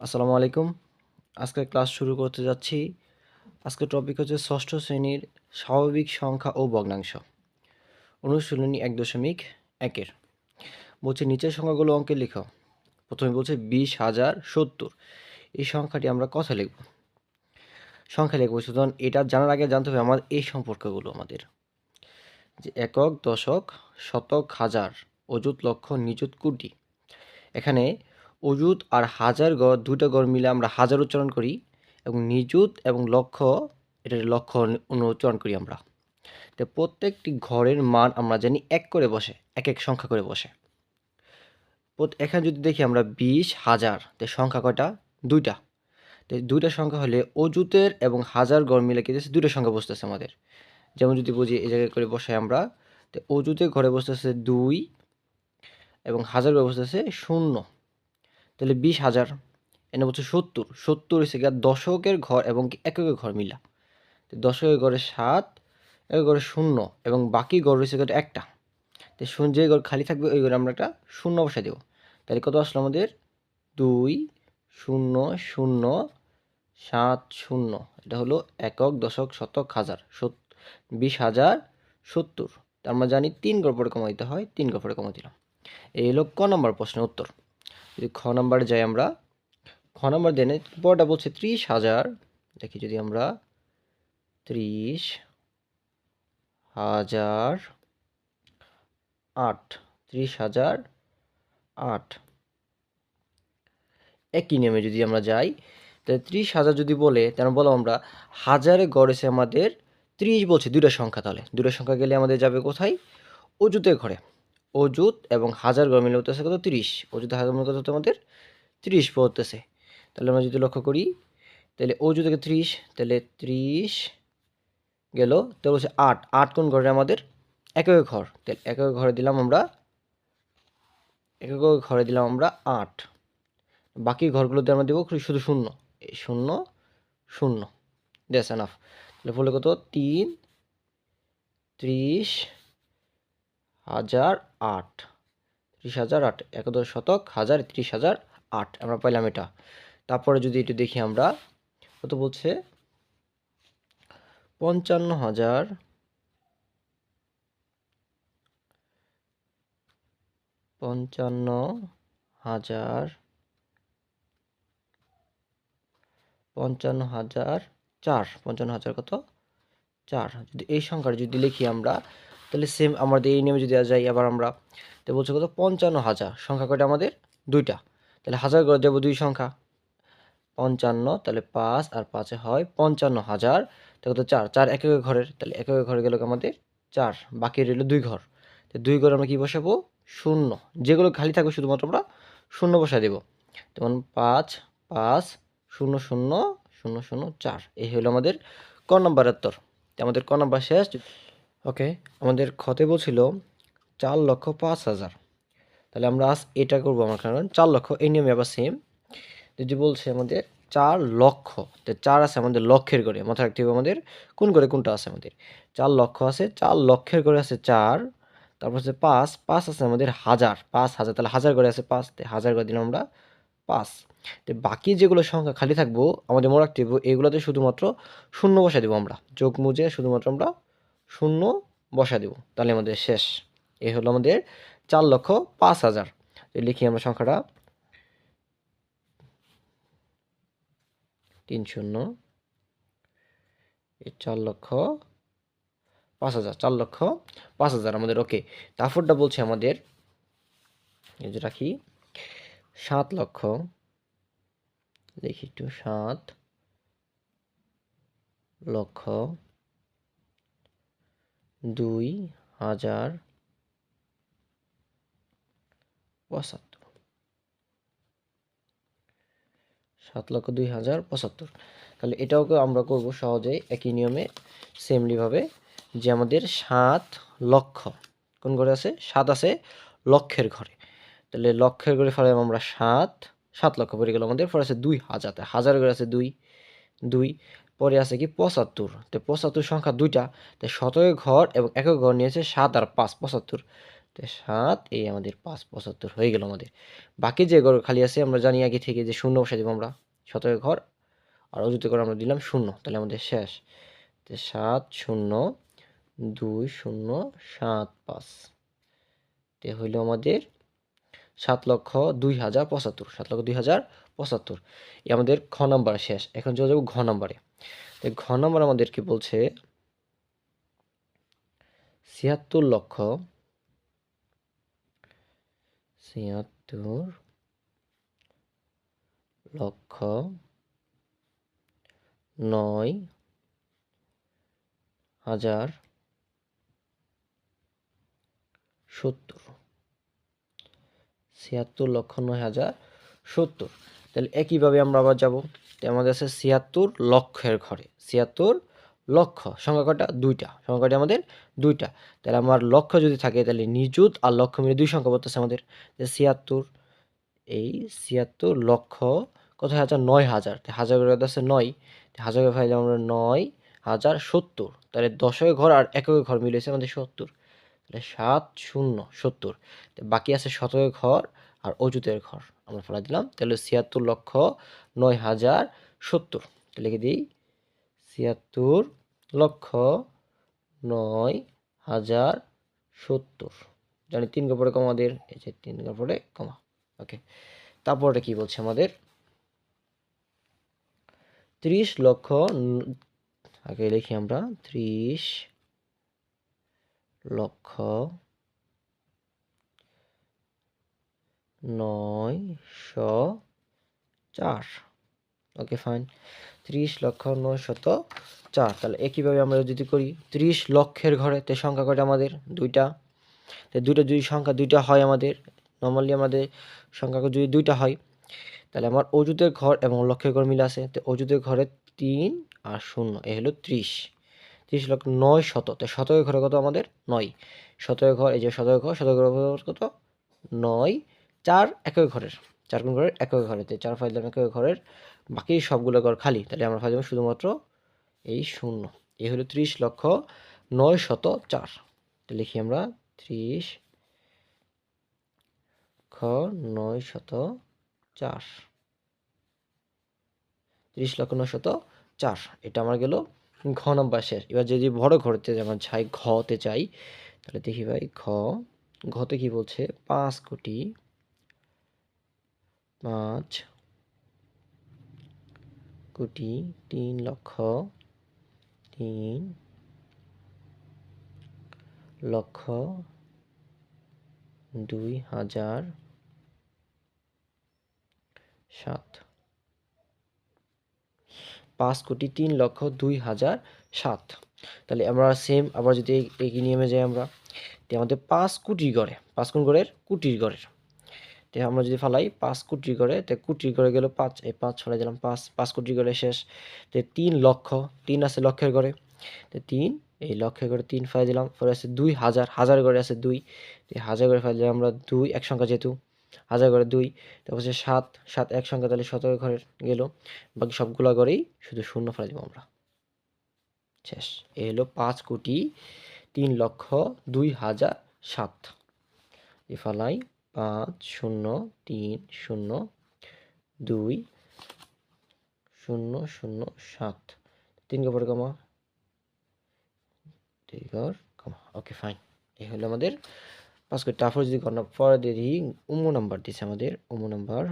আসসালামু আলাইকুম। আজকে ক্লাস শুরু করতে যাচ্ছি। আজকে টপিক হচ্ছে ষষ্ঠ শ্রেণির স্বাভাবিক সংখ্যা ও ভগ্নাংশ। অনুশীলনী এক দশমিক একের। বলছে নিচের সংখ্যাগুলো অঙ্কে লিখো। প্রথমে বলছে বিশ হাজার সত্তর। এই সংখ্যাটি আমরা কথা লিখব। সংখ্যা লিখব সুতরাং এটা জানার আগে জানতে হবে আমার এই সম্পর্কগুলো আমাদের। যে একক, দশক, শতক, হাজার, অযুত, লক্ষ, নিযুত, কোটি। এখানে অযুত আর হাজার গড় দুটো গড় মিলে আমরা হাজার উচ্চারণ করি এবং নিযুত এবং লক্ষ্য, এটার লক্ষ উচ্চারণ করি আমরা। তো প্রত্যেকটি ঘরের মান আমরা জানি এক করে বসে, এক এক সংখ্যা করে বসে। এখানে যদি দেখি আমরা বিশ হাজার, তো সংখ্যা কয়টা? দুইটা। তো দুইটা সংখ্যা হলে অযুতের এবং হাজার গড় মিলে কি দুইটা সংখ্যা বসতেছে আমাদের। যেমন যদি বুঝি এই জায়গায় করে বসাই আমরা, তো অযুতে ঘরে বসতেছে দুই এবং হাজার ঘরে বসতেছে শূন্য। তাহলে বিশ হাজার। এনে বলছে সত্তর। সত্তর গিয়ে দশকের ঘর এবং এককের ঘর মিলা। দশকের ঘরে সাত এক ঘরে শূন্য এবং বাকি ঘর রয়েছে গিয়ে একটা। তো শূন্য যে ঘর খালি থাকবে, ওই ঘরে আমরা একটা শূন্য বসাই দেবো। তাহলে কত আসলো আমাদের? দুই, শূন্য শূন্য, সাত, শূন্য। এটা হলো একক, দশক, শতক, হাজার। সত, বিশ হাজার, সত্তর। আমরা জানি তিন ঘর পরে কমা দিতে হয়, তিন ঘর পরে কমা দিলাম। এই হলো ক নম্বর প্রশ্নের উত্তর। যদি খ নাম্বারে যাই আমরা, খ নাম্বার দেনে পরটা বলছে ত্রিশ হাজার। দেখি যদি আমরা ত্রিশ হাজার আট, ত্রিশ হাজার আট। একই নিয়মে যদি আমরা যাই, তাহলে ত্রিশ হাজার যদি বলে, তাহলে বলো আমরা হাজারে গড়েছে আমাদের ত্রিশ বলছে দুটো সংখ্যা তাহলে। দুটো সংখ্যা গেলে আমাদের যাবে কোথায়? অজুতের ঘরে। অজুত এবং হাজার গড় মিলে হতেছে কত? তিরিশ। অজুত হাজার মিলে কত আমাদের ত্রিশ পড়তেছে তাহলে আমরা যদি লক্ষ্য করি, তাহলে অজু থেকে ত্রিশ, তাহলে ত্রিশ গেল, তাহলে হচ্ছে আট। আট কোন ঘরে আমাদের? একক ঘর। তাহলে একক ঘরে দিলাম আমরা একক ঘরে দিলাম আমরা আট। বাকি ঘরগুলোতে আমরা দেবো শুধু শূন্য। এই শূন্য শূন্য। দ্যাস এনাফ তাহলে ফলে কত? তিন, ত্রিশ হাজার আট। ত্রিশ হাজার আট, একাদশ শতক, হাজার ত্রিশ হাজার আট। আমরা পাইলাম এটা। তারপরে যদি একটু দেখি আমরা, কত বলছে? পঞ্চান্ন হাজার পঞ্চান্ন হাজার পঞ্চান্ন হাজার চার। পঞ্চান্ন হাজার কত? চার। যদি এই সংখ্যাটা যদি লিখি আমরা তাহলে সেম আমাদের এই নিয়মে যদি যাই, আবার আমরা, তো বলছে কত? পঞ্চান্ন হাজার। সংখ্যা কয়টা আমাদের? দুইটা। তাহলে হাজার করে দেবো দুই সংখ্যা। পঞ্চান্ন, তাহলে পাঁচ, আর পাঁচে হয় পঞ্চান্ন হাজার। তাহলে কত? চার। চার এক এক ঘরের। তাহলে এক এক ঘরে গেল আমাদের? চার। বাকি রইল দুই ঘর। তো দুই ঘরে আমরা কি বসাবো? শূন্য। যেগুলো খালি থাকবে শুধুমাত্র আমরা শূন্য বসাই দেবো। যেমন পাঁচ পাঁচ, শূন্য শূন্য শূন্য শূন্য, চার। এই হলো আমাদের ক নম্বর উত্তর। তো আমাদের ক নম্বর শেষ। ওকে, আমাদের ক্ষতে বলছিল চার লক্ষ পাঁচ হাজার। তাহলে আমরা আজ এটা করব আমার কারণ, চার লক্ষ, এই নিয়মে আবার সেম যদি বলছে আমাদের চার লক্ষ, তো চার আছে আমাদের লক্ষের করে মাথায় রাখতে হবে আমাদের কোন করে কোনটা আছে আমাদের। চার লক্ষ আছে, চার লক্ষের করে আছে চার, তারপর হচ্ছে পাঁচ পাঁচ আছে আমাদের হাজার, পাঁচ হাজার, তাহলে হাজার করে আছে পাঁচ হাজার করে দিলাম আমরা পাঁচ। তো বাকি যেগুলো সংখ্যা খালি থাকব, আমাদের মনে রাখতে হবে এগুলোতে শুধুমাত্র শূন্য বসা দেবো আমরা, যোগ মুজে শুধুমাত্র আমরা শূন্য বসা দেবো। তাহলে আমাদের শেষ। এই হলো আমাদের চার লক্ষ পাঁচ হাজার। লিখি আমরা সংখ্যাটা। তিন শূন্য। চার লক্ষ পাঁচ হাজার। চার লক্ষ পাঁচ হাজার আমাদের, ওকে। তারপরটা বলছে আমাদের, এই যে রাখি, সাত লক্ষ। দেখি একটু, সাত লক্ষ দুই হাজার পঁচাত্তর। সাত লক্ষ দুই হাজার পঁচাত্তর। তাহলে এটাও আমরা করব সহজেই, একই নিয়মে সেমলিভাবে যে আমাদের সাত লক্ষ, কোন ঘরে আছে? সাত আছে লক্ষের ঘরে। তাহলে লক্ষের ঘরে ফেলে আমরা সাত সাত লক্ষ পড়ে গেল আমাদের পরে আছে দুই হাজার। হাজার ঘরে আছে দুই দুই পরে আছে কি? পঁচাত্তর। তো পঁচাত্তর সংখ্যা দুইটা। তাই শতকের ঘর এবং একক ঘর নিয়েছে সাত আর পাঁচ, পঁচাত্তর। তো তো সাত, এই আমাদের পাঁচ, পঁচাত্তর হয়ে গেল আমাদের। বাকি যে ঘর খালি আছে আমরা জানি আগে থেকে যে শূন্য বসে দেবো আমরা। শতকে ঘর আর অযুতে করে আমরা দিলাম শূন্য। তাহলে আমাদের শেষ। তো সাত, শূন্য, দুই, শূন্য, সাত, পাঁচ। তে হইল আমাদের সাত লক্ষ দুই হাজার পঁচাত্তর। সাত লক্ষ দুই হাজার পঁচাত্তর। এই আমাদের খ নাম্বার শেষ। এখন চলে ঘ নাম্বারে। তো ঘ নাম্বার আমাদের কি বলছে? ছিয়াত্তর লক্ষ। ছিয়াত্তর লক্ষ নয় হাজার সত্তর। ছিয়াত্তর লক্ষ নয় হাজার সত্তর। তাহলে একইভাবে আমরা আবার যাব। তো আমাদের আছে ছিয়াত্তর লক্ষের ঘরে। ছিয়াত্তর লক্ষ, সংখ্যা কটা দুইটা। সংখ্যা কটা আমাদের? দুইটা। তাহলে আমার লক্ষ্য যদি থাকে, তাহলে নিযুত আর লক্ষ মিলে দুই সংখ্যা বলতেছে আমাদের। যে ছিয়াত্তর, এই ছিয়াত্তর লক্ষ কত হাজার? নয় হাজার। হাজার করে আছে? নয়। হাজার করে ফাইলে আমরা নয় হাজার সত্তর। তাহলে দশকের ঘর আর এককের ঘর মিলেছে আমাদের সত্তর। তাহলে সাত শূন্য সত্তর। বাকি আছে শতকের ঘর আর অজুতের ঘর। আমরা ফেলা দিলাম। তাহলে ছিয়াত্তর লক্ষ নয় হাজার সত্তর। লিখে দিই, ছিয়াত্তর লক্ষ নয় হাজার সত্তর। জানি তিন কাপড়ে কমা আমাদের, এই যে তিন কাপড়ে কমা। ওকে। তারপরে কি বলছে আমাদের? ত্রিশ লক্ষ আগে লিখি আমরা, ত্রিশ লক্ষ নয়শো চার। ওকে ফাইন ত্রিশ লক্ষ নয়শত চার। তাহলে একইভাবে আমরা যদি করি, ত্রিশ লক্ষের ঘরে, তে সংখ্যা কটা আমাদের? দুইটা। তো দুইটা যদি সংখ্যা দুইটা হয় আমাদের নর্মালি আমাদের সংখ্যা যদি দুইটা হয়, তাহলে আমার অজুতের ঘর এবং লক্ষের ঘর মিলে আছে। তো অজুতের ঘরে তিন আর শূন্য, এ হলো ত্রিশ। ত্রিশ লক্ষ নয় শত, তো শতকের ঘরে কত আমাদের? নয়। শতকের ঘর, এই যে শতকের ঘর শতকের ঘর কত? নয়। চার একই ঘরের, চার কোন ঘরের একক ঘরেতে চার ফাইল ফাইলাম একই ঘরের, বাকি সবগুলো ঘর খালি, তাহলে আমরা ফাইলাম শুধুমাত্র এই শূন্য। এই হলো ত্রিশ লক্ষ নয় শত চার। লিখি আমরা ত্রিশ খ নয় শত চার। ত্রিশ লক্ষ নয় শত চার, এটা আমার গেল ঘ নাম্বার এবার যদি বড় ঘরতে যেমন চাই, ঘতে চাই, তাহলে দেখি ভাই ঘ, ঘতে কি বলছে? পাঁচ কোটি পাঁচ, কোটি তিন লক্ষ তিন লক্ষ দুই হাজার সাত। পাঁচ কোটি তিন লক্ষ দুই হাজার সাত। তাহলে আমরা সেম আবার যদি এই নিয়মে যাই আমরা আমাদের পাঁচ কোটির গড়ে, পাঁচ কোন গড়ের কুটির গড়ের। তো আমরা যদি ফালাই পাঁচ কোটি করে, তো কোটি করে গেল পাঁচ, এই পাঁচ ছড়াই দিলাম পাঁচ পাঁচ কোটি করে শেষ। তো তিন লক্ষ, তিন আছে লক্ষের ঘরে। তো তিন, এই লক্ষের করে তিন ফাই দিলাম, পরে আছে দুই হাজার হাজার করে আছে দুই। হাজার করে ফাই দিলাম আমরা দুই এক সংখ্যা যেহেতু, হাজার করে দুই, তারপর হচ্ছে সাত সাত এক সংখ্যা তাহলে শতকের ঘরে গেল। বাকি সবগুলো ঘরেই শুধু শূন্য ফেলে দেবো আমরা। শেষ এ হলো পাঁচ কোটি তিন লক্ষ দুই হাজার সাত। এ ফালাই পাঁচ, শূন্য, তিন, শূন্য, দুই, শূন্য শূন্য, সাত। তিন কাপড় কমা দুই কমা ওকে ফাইন এই হলো আমাদের পাঁচ কোটি তারপর যদি গণনা পরে দিই উমো নাম্বার দিচ্ছে আমাদের উমো নাম্বার।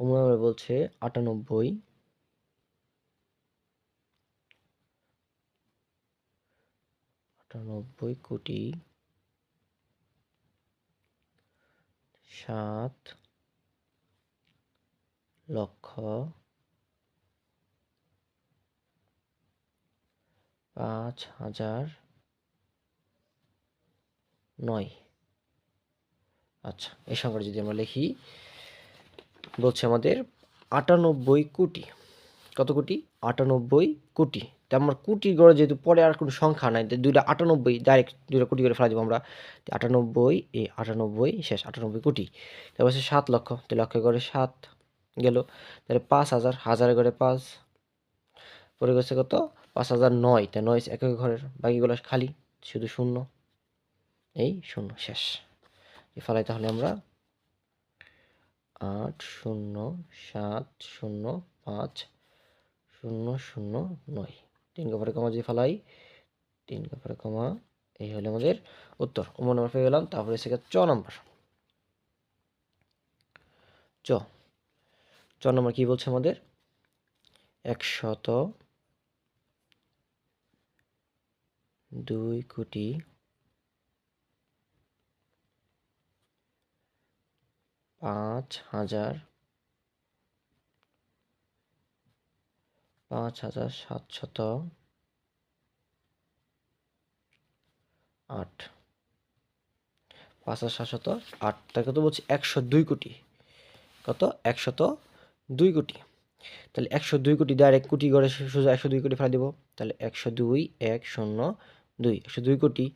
উমো নাম্বার বলছে আটানব্বই। আটানব্বই কোটি সাত লক্ষ পাঁচ হাজার নয়। আচ্ছা এই সংখ্যাটা যদি আমরা লিখি, বলছে আমাদের আটানব্বই কোটি। কত কোটি? আটানব্বই কোটি। তো আমার কোটি গড়ে যেহেতু পরে আর কোনো সংখ্যা নাই দুইটা আটানব্বই ডাইরেক্ট দুইটা কোটি করে ফেলা দেবো আমরা। আটানব্বই, এ আটানব্বই, শেষ আটানব্বই কোটি। তারপর হচ্ছে সাত লক্ষ। তো লক্ষ করে সাত গেল। তাহলে পাঁচ হাজার হাজার করে পাঁচ, পরে গেছে কত? পাঁচ হাজার নয়। তা নয় এক এক ঘরের বাকিগুলো খালি, শুধু শূন্য। এই শূন্য, শেষ। ফালাই তাহলে আমরা আট শূন্য, সাত শূন্য, পাঁচ শূন্য শূন্য, নয়। তিন কাপড়ে কমা যদি ফালাই, তিন কাপড়ে কমা এই হলো আমাদের উত্তর। উম নম্বর পেয়ে গেলাম, তারপরে এসে চ নম্বর। চ। চ নম্বর কি বলছে আমাদের? একশত দুই কোটি পাঁচ হাজার পাঁচ হাজার সাতশত আট। পাঁচ হাজার সাতশত আট, তাকে তো বলছি একশো দুই কোটি। কত? একশত দুই কোটি। তাহলে একশো দুই কোটি ডাইরেক্ট কোটি করে সোজা একশো দুই কোটি ফেলা দিব। তাহলে একশো দুই, এক, শূন্য, দুই। একশো দুই কোটি।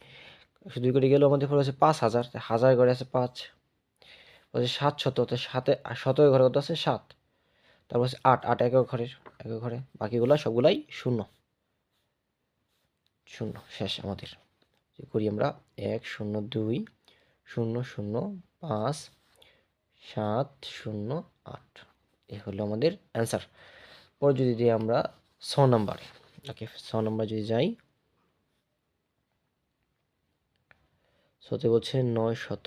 একশো দুই কোটি গেলেও আমাদের ফলে আছে পাঁচ হাজার। হাজার ঘরে আছে পাঁচ। বলছে সাত শত সাতে শত ঘরে কত আছে? সাত। তারপর আছে আট আট একক ঘরের। একক ঘরে। বাকিগুলো সবগুলাই শূন্য। শূন্য, শেষ আমাদের। করি আমরা এক, শূন্য, দুই, শূন্য শূন্য, পাঁচ, সাত, শূন্য, আট। এ হলো আমাদের অ্যান্সার পর যদি দিই আমরা ছ নাম্বারে ওকে, ছ নাম্বার যদি যাই সতে বলছে নয় শত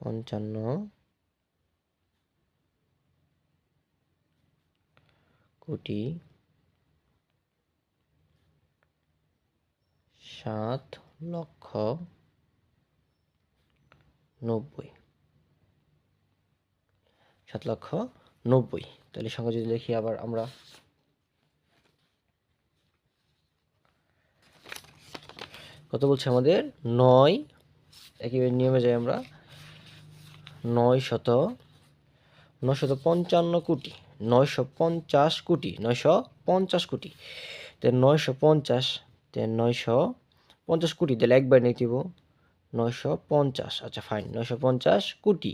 পঞ্চান্ন কোটি সাত লক্ষ নব্বই। সাত লক্ষ নব্বই। তাহলে সংখ্যা যদি লিখি আবার আমরা কত বলছে আমাদের? নয়। একেবারে নিয়মে যাই আমরা। নয় শত নশত পঞ্চান্ন কোটি। নয়শো পঞ্চাশ কোটি, নয়শো পঞ্চাশ কোটি। তো নয়শো পঞ্চাশ, তে নয়শো পঞ্চাশ কোটি, তাহলে একবার নিয়ে দিব নয়শো পঞ্চাশ আচ্ছা ফাইন নয়শো পঞ্চাশ কোটি।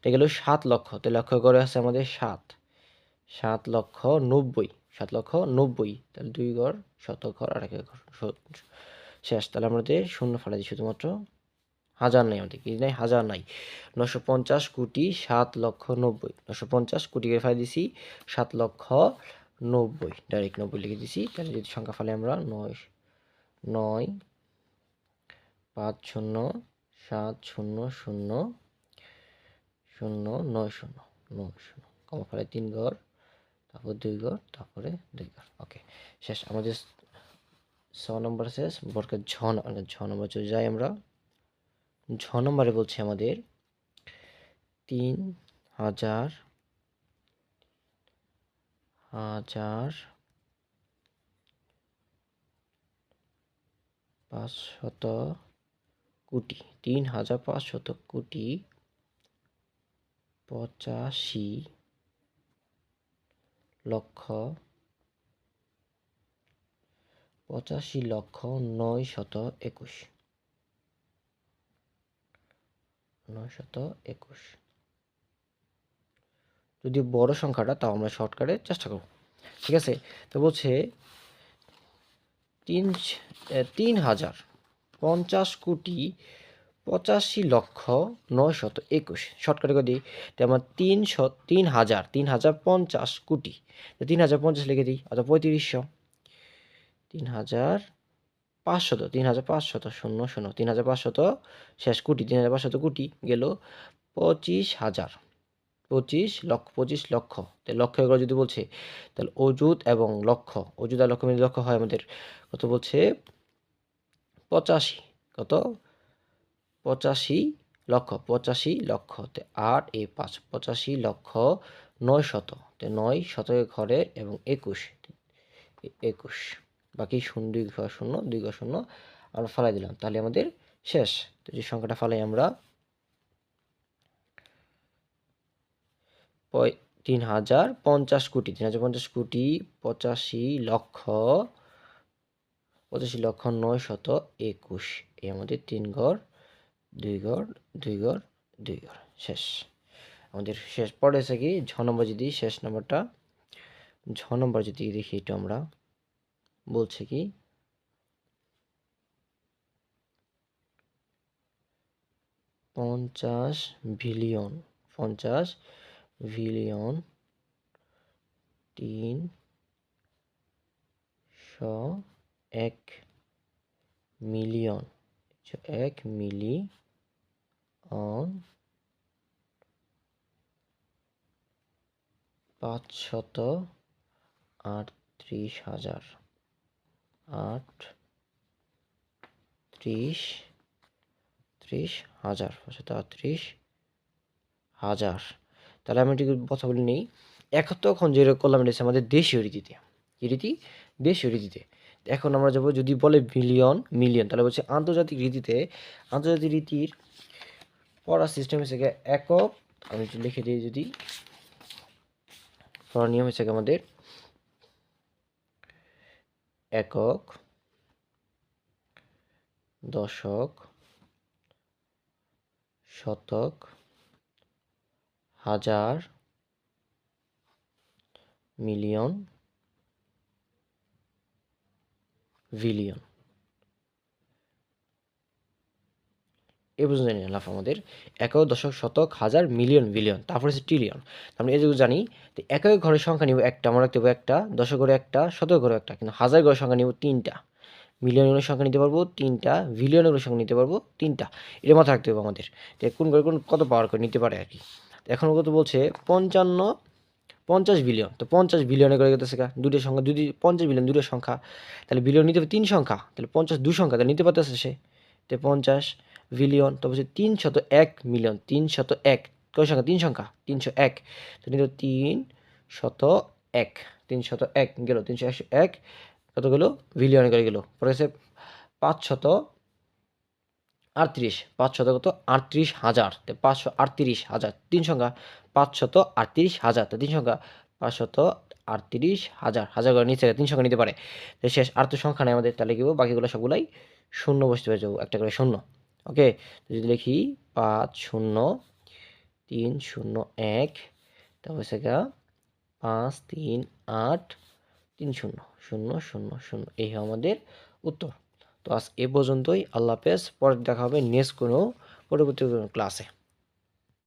তা গেল সাত লক্ষ, তো লক্ষ করে আছে আমাদের সাত। সাত লক্ষ নব্বই, সাত লক্ষ নব্বই, তাহলে দুই ঘর শত ঘর আর এক ঘর শেষ। তাহলে আমাদের শূন্য ফেলা দিই শুধুমাত্র হাজার নাই আমাদের, কি নাই? হাজার নাই। নশো পঞ্চাশ কোটি সাত লক্ষ নব্বই। নশো পঞ্চাশ কোটি ফেলে দিছি, সাত লক্ষ নব্বই। ডাইরেক্ট নব্বই লিখে দিছি, তাহলে যদি সংখ্যা ফেলে আমরা নয় নয়, পাঁচ শূন্য, সাত শূন্য শূন্য শূন্য, নয় শূন্য নয় শূন্য। কমা ফেলে তিন ঘর, তারপর দুই ঘর, তারপরে দুই ঘর। ওকে শেষ। আমাদের ছ নম্বর শেষ বর্গের ছ ছ নম্বর চলে যাই আমরা। ছ নম্বরে বলছে আমাদের, তিন হাজার হাজার পাঁচশত কোটি, তিন হাজার পাঁচশত কোটি পঁচাশি লক্ষ পঁচাশি লক্ষ নয় শত একুশ। নয় শত একুশ। যদি বড় সংখ্যাটা, তাও আমরা শর্টকাটে চেষ্টা করব। ঠিক আছে? তো বলছে, তিন তিন হাজার পঞ্চাশ কোটি পঁচাশি লক্ষ নয় শত একুশ। শর্টকাটে করে দিই। তো আমার তিন তিন হাজার তিন হাজার পঞ্চাশ কোটি। তিন হাজার পঞ্চাশ লিখে দিই অর্থাৎ পঁয়ত্রিশশো। তিন হাজার পাঁচশত তিন হাজার পাঁচশত, শূন্য শূন্য তিন হাজার পাঁচশত, শেষ কোটি তিন হাজার পাঁচশত কোটি গেল পঁচিশ হাজার। পঁচিশ লক্ষ পঁচিশ লক্ষ। লক্ষ এগুলো যদি বলছে, তাহলে অজুত এবং লক্ষ অজুত আর লক্ষ মিলে লক্ষ হয় আমাদের কত বলছে? পঁচাশি। কত? পঁচাশি লক্ষ পঁচাশি লক্ষ। তে আট, এ পাঁচ, পঁচাশি লক্ষ নয় শত নয় শত ঘরে এবং একুশ একুশ। বাকি শূন্য দুই ঘর শূন্য, দুই ঘর শূন্য আমরা ফালাই দিলাম। তাহলে আমাদের শেষ। তো যে সংখ্যাটা ফালাই আমরা তিন হাজার পঞ্চাশ কোটি, তিন হাজার পঞ্চাশ কোটি পঁচাশি লক্ষ পঁচাশি লক্ষ নয় শত একুশ। এই আমাদের তিন ঘর, দুই ঘর দুই ঘর দুই ঘর। শেষ। আমাদের শেষ। পরে পড়েছে কি? ছ নম্বর যদি শেষ নম্বরটা ছ নম্বর যদি দেখি একটু আমরা। বলছে কি? পঞ্চাশ বিলিয়ন পঞ্চাশ বিলিয়ন তিন এক মিলিয়ন এক মিলি অন পাঁচশত আটত্রিশ হাজার। আট, ত্রিশ ত্রিশ হাজার পাঁচশত আটত্রিশ হাজার। তাহলে আমি একটু কথা বলে নিই। এখন যে করলাম এটা আমাদের দেশীয় রীতিতে। কি রীতি? দেশীয় রীতিতে। এখন আমরা যাব, যদি বলে মিলিয়ন মিলিয়ন তাহলে বলছে আন্তর্জাতিক রীতিতে, আন্তর্জাতিক রীতির পড়ার সিস্টেম হিসেবে একক। আমি লিখে দিই যদি। পড়ার নিয়ম হিসেবে আমাদের একক দশক শতক হাজার মিলিয়ন বিলিয়ন। এ পর্যন্ত জানি লাভ আমাদের। একক দশক, শতক, হাজার, মিলিয়ন, বিলিয়ন, তারপরে হচ্ছে ট্রিলিয়ন আমরা এই জানি, তো একক ঘরের সংখ্যা নিব একটা, আমরা রাখতে একটা দশক ঘরে একটা শতক ঘরে একটা, কিন্তু হাজার ঘরের সংখ্যা নিব তিনটা। মিলিয়নের সংখ্যা নিতে পারব তিনটা বিলিয়নের সংখ্যা নিতে পারব তিনটা। এটা মাথায় রাখতে হবে আমাদের কোন করে কোন কত পাওয়ার করে নিতে পারে আর কি। এখন কত বলছে পঞ্চান্ন, পঞ্চাশ বিলিয়ন, তো পঞ্চাশ বিলিয়নে করে গেছে দুটো সংখ্যা দুটি পঞ্চাশ বিলিয়ন দুটো সংখ্যা, তাহলে বিলিয়ন নিতে হবে তিন সংখ্যা, তাহলে পঞ্চাশ দু সংখ্যা, তাহলে নিতে পারতেছে সে। তো পঞ্চাশ বিলিয়ন, তো বলছে তিন শত এক মিলিয়ন, তিন শত এক। কয় সংখ্যা? তিন সংখ্যা। তিনশো এক। তো তিন শত এক। তিন শত এক গেল তিনশো একশো এক কত গেল? বিলিয়নে করে গেল। পরে হচ্ছে পাঁচ শত আটত্রিশ। পাঁচ শত কত? আটত্রিশ হাজার। পাঁচশো আটত্রিশ হাজার। তিন সংখ্যা? পাঁচশত আটত্রিশ হাজার। তো তিন সংখ্যা? পাঁচশত আটত্রিশ হাজার। হাজার করে নিচে তিন সংখ্যা নিতে পারে। শেষ, আর তো সংখ্যা নেই আমাদের। তাহলে কি বাকিগুলো সবগুলাই শূন্য বসতে হয়ে যাব একটা করে শূন্য। ওকে, যদি লিখি পাঁচ শূন্য, তিন শূন্য এক, তারপর সেটা পাঁচ, তিন, আট, তিন শূন্য শূন্য শূন্য শূন্য, এই আমাদের উত্তর। তো আজ এ পর্যন্তই, আল্লাহ হাফেজ পরে দেখা হবে নেক্সট কোনো পরবর্তী ক্লাসে